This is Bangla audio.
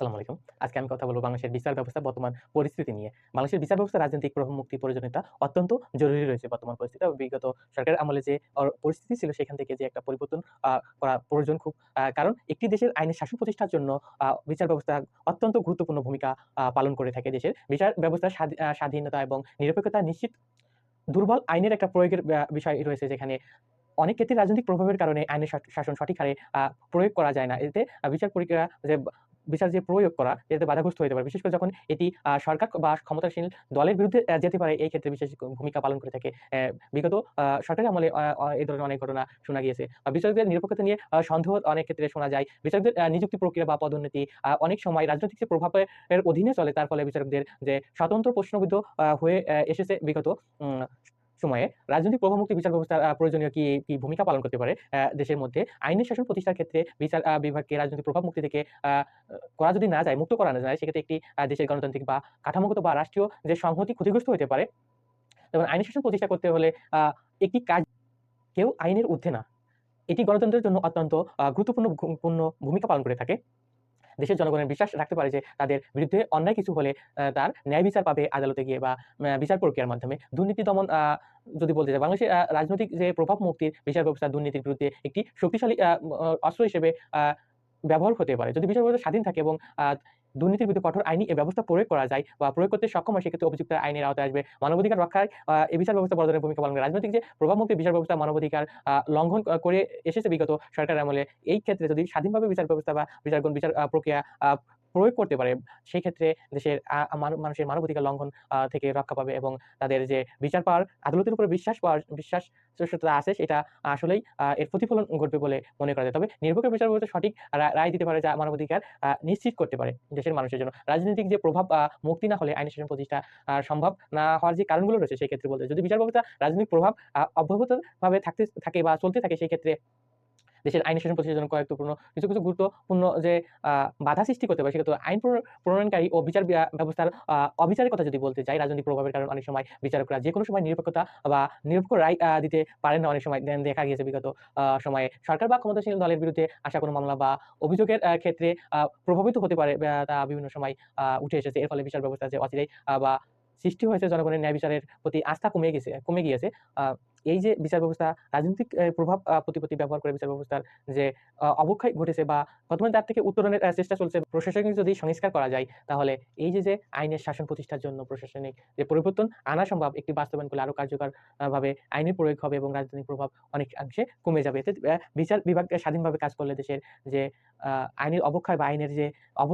আসসালামু আলাইকুম। আজকে আমি কথা বলব বাংলাদেশের বিচার ব্যবস্থার বর্তমান পরিস্থিতি নিয়ে। বাংলাদেশের বিচার ব্যবস্থার রাজনৈতিক প্রভাব মুক্তির প্রয়োজনীয়তা অত্যন্ত জরুরি রয়েছে বর্তমান পরিস্থিতিতে। বিগত সরকারের আমলে যে পরিস্থিতি ছিল, সেখান থেকে যে একটা পরিবর্তন করা প্রয়োজন খুব। কারণ একটি দেশের আইনের শাসন প্রতিষ্ঠার জন্য বিচার ব্যবস্থা অত্যন্ত গুরুত্বপূর্ণ ভূমিকা পালন করে থাকে দেশের। বিচার ব্যবস্থার স্বাধীনতা এবং নিরপেক্ষতা নিশ্চিত দুর্বল আইনের একটা প্রয়োগের বিষয় রয়েছে যেখানে অনেক ক্ষেত্রে রাজনৈতিক প্রভাবের কারণে আইনের শাসন সঠিক হারে প্রয়োগ করা যায় না। এতে বিচার প্রক্রিয়া যে বিচার যে প্রয়োগ করা এতে বাধাগ্রস্ত হতে পারে। বিশেষ করে যখন এটি সরকার বা ক্ষমতাসীন দলের বিরুদ্ধে যেতে পারে, এই ক্ষেত্রে বিশেষ ভূমিকা পালন করে থাকে। বিগত সরকারি আমলে এই ধরনের অনেক ঘটনা শোনা গিয়েছে। বিচারকদের নিরপেক্ষতা নিয়ে সন্দেহ অনেক ক্ষেত্রে শোনা যায়। বিচারকদের নিযুক্তি প্রক্রিয়া বা পদোন্নতি অনেক সময় রাজনৈতিক যে প্রভাবের অধীনে চলে, তার ফলে বিচারকদের যে স্বতন্ত্র প্রশ্নবিদ্ধ হয়ে এসেছে বিগত সময়ে। রাজনৈতিক প্রভাবমুক্ত বিচার ব্যবস্থার আ প্রয়োজনীয় কি, কি ভূমিকা পালন করতে পারে দেশের মধ্যে? আইনের শাসন প্রতিষ্ঠার ক্ষেত্রে বিচার বিভাগকে রাজনৈতিক প্রভাব মুক্তি থেকে করা যদি না যায়, মুক্ত করা না যায় সেক্ষেত্রে একটি দেশের গণতান্ত্রিক বা কাঠামোগত বা রাষ্ট্রীয় যে সংহতি ক্ষতিগ্রস্ত হতে পারে। যেমন আইনের শাসন প্রতিষ্ঠা করতে হলে একটি কাজ কেউ আইনের ঊর্ধ্বে না। এটি গণতন্ত্রের জন্য অত্যন্ত গুরুত্বপূর্ণ পূর্ণ ভূমিকা পালন করে থাকে। দেশের জনগণের বিশ্বাস রাখতে পারে যে তাদের বিরুদ্ধে অন্যায় কিছু হলে তার ন্যায় বিচার পাবে আদালতে গিয়ে বা বিচার প্রক্রিয়ার মাধ্যমে। দুর্নীতি দমন যদি বলতে যায় বাংলাদেশের রাজনৈতিক যে প্রভাব মুক্তির বিচার ব্যবস্থা, দুর্নীতির বিরুদ্ধে একটি শক্তিশালী অস্ত্র হিসেবে ব্যবহার হতে পারে। যদি বিচার ব্যবস্থা স্বাধীন থাকে এবং দুর্নীতির বিরুদ্ধে কঠোর আইনি এই ব্যবস্থা প্রয়োগ করা যায় বা প্রয়োগ করতে সক্ষম হয়, সেক্ষেত্রে অভিযুক্ত আইনের আওতায় আসবে। মানবাধিকার রক্ষায় এই বিচার ব্যবস্থা বড় ধরনের ভূমিকা পালন করে। রাজনৈতিক যে প্রভাবমুক্ত বিচার ব্যবস্থা, মানবাধিকার লঙ্ঘন করে এসেছে বিগত সরকারের আমলে। এই ক্ষেত্রে যদি স্বাধীনভাবে বিচার ব্যবস্থা বা বিচারগণ বিচার প্রক্রিয়া প্রয়োগ করতে পারে সেই ক্ষেত্রে দেশের মানুষের মানবাধিকার লঙ্ঘন থেকে রক্ষা পাবে এবং তাদের যে বিচার পাওয়ার, আদালতের উপরে বিশ্বাস পাওয়ার, বিশ্বাস টা আছে, সেটা আসলেই এর প্রতিফলন ঘটবে বলে মনে করা যায়। তবে নিরপেক্ষ বিচার ব্যবস্থা সঠিক রায় দিতে পারে যা মানবাধিকার নিশ্চিত করতে পারে দেশের মানুষের জন্য। রাজনৈতিক যে প্রভাব মুক্তি না হলে আইনের শাসন প্রতিষ্ঠা সম্ভব না হওয়ার যে কারণগুলো রয়েছে সেই ক্ষেত্রে বলতে, যদি বিচার ব্যবস্থা রাজনৈতিক প্রভাব অব্যাহতভাবে থাকতে, থাকে বা চলতে থাকে সেই ক্ষেত্রে দেশের আইনের শাসন প্রতিষ্ঠার জন্য কয়েকগুলো কিছু, কিছু গুরুত্বপূর্ণ যে বাধা সৃষ্টি করতে পারে সেক্ষেত্রে আইন প্রণয়নকারী ও বিচার ব্যবস্থার অবিচারের কথা যদি বলতে চাই, রাজনৈতিক প্রভাবের কারণে অনেক সময় বিচারকরা যেকোনো সময় নিরপেক্ষতা বা নিরপেক্ষ রায় দিতে পারেন না অনেক সময় দেখা গিয়েছে বিগত সময়ে। সরকার বা ক্ষমতাসীন দলের বিরুদ্ধে আসা কোনো মামলা বা অভিযোগের ক্ষেত্রে প্রভাবিত হতে পারে তা বিভিন্ন সময় উঠে এসেছে। এর ফলে বিচার ব্যবস্থা যে অচিরেই বা সৃষ্টি হয়েছে জনগণের ন্যায় বিচারের প্রতি আস্থা কমে গেছে কমে গিয়েছে। এই যে বিচার ব্যবস্থা রাজনৈতিক প্রভাব প্রতিপত্তি ব্যবহার করে বিচার ব্যবস্থার যে অবক্ষয় ঘটেছে বা বর্তমানে তার থেকে উত্তরণের চেষ্টা চলছে। প্রশাসনিক যদি সংস্কার করা যায় তাহলে এই যে, যে আইনের শাসন প্রতিষ্ঠার জন্য প্রশাসনিক যে পরিবর্তন আনা সম্ভব একটি বাস্তবায়ন করলে আরও কার্যকর ভাবে আইনের প্রয়োগ হবে এবং রাজনৈতিক প্রভাব অনেকাংশে কমে যাবে। এতে বিচার বিভাগ স্বাধীনভাবে কাজ করলে দেশের যে আইনের অবক্ষয় বা আইনের যে অব